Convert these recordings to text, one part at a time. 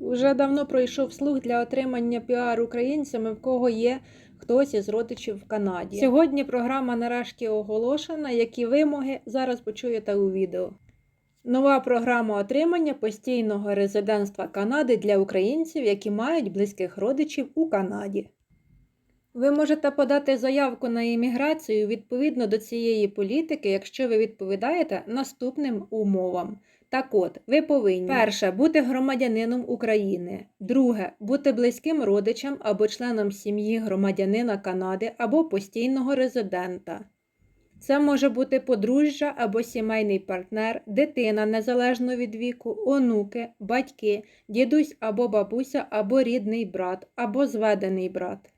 Уже давно пройшов слух для отримання піар українцями, в кого є хтось із родичів в Канаді. Сьогодні програма нарешті оголошена. Які вимоги зараз почуєте у відео. Нова програма отримання постійного резидентства Канади для українців, які мають близьких родичів у Канаді. Ви можете подати заявку на імміграцію відповідно до цієї політики, якщо ви відповідаєте наступним умовам. Так от, ви повинні перше бути громадянином України, друге бути близьким родичем або членом сім'ї громадянина Канади або постійного резидента. Це може бути подружжя або сімейний партнер, дитина незалежно від віку, онуки, батьки, дідусь або бабуся, або рідний брат, або зведений брат.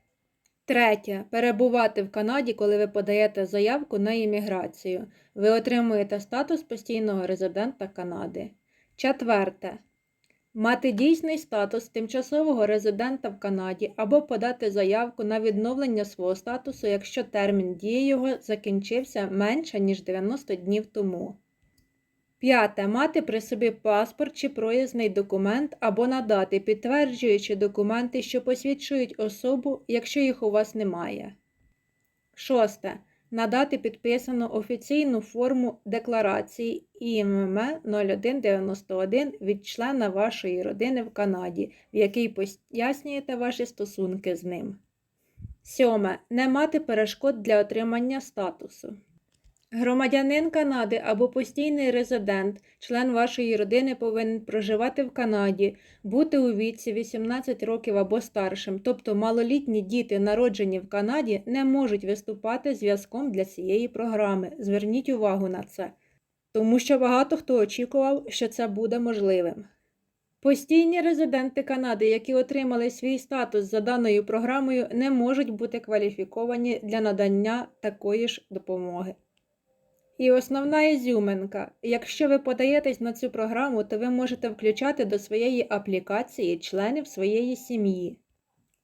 Третє. Перебувати в Канаді, коли ви подаєте заявку на імміграцію. Ви отримуєте статус постійного резидента Канади. Четверте. Мати дійсний статус тимчасового резидента в Канаді або подати заявку на відновлення свого статусу, якщо термін дії його закінчився менше, ніж 90 днів тому. П'яте. Мати при собі паспорт чи проїзний документ або надати підтверджуючі документи, що посвідчують особу, якщо їх у вас немає. Шосте. Надати підписану офіційну форму декларації ІММ 0191 від члена вашої родини в Канаді, в якій пояснюєте ваші стосунки з ним. Сьоме. Не мати перешкод для отримання статусу. Громадянин Канади або постійний резидент, член вашої родини повинен проживати в Канаді, бути у віці 18 років або старшим, тобто малолітні діти, народжені в Канаді, не можуть виступати зв'язком для цієї програми. Зверніть увагу на це, тому що багато хто очікував, що це буде можливим. Постійні резиденти Канади, які отримали свій статус за даною програмою, не можуть бути кваліфіковані для надання такої ж допомоги. І основна ізюминка. Якщо ви подаєтесь на цю програму, то ви можете включати до своєї аплікації членів своєї сім'ї,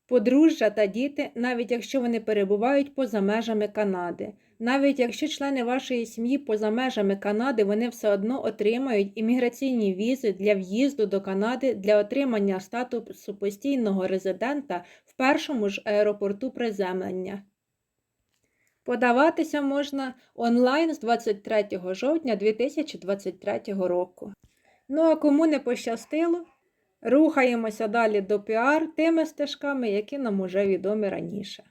подружжя та діти, навіть якщо вони перебувають поза межами Канади. Навіть якщо члени вашої сім'ї поза межами Канади, вони все одно отримають імміграційні візи для в'їзду до Канади для отримання статусу постійного резидента в першому ж аеропорту приземлення. Подаватися можна онлайн з 23 жовтня 2023 року. Ну а кому не пощастило, рухаємося далі до піар тими стежками, які нам уже відомі раніше.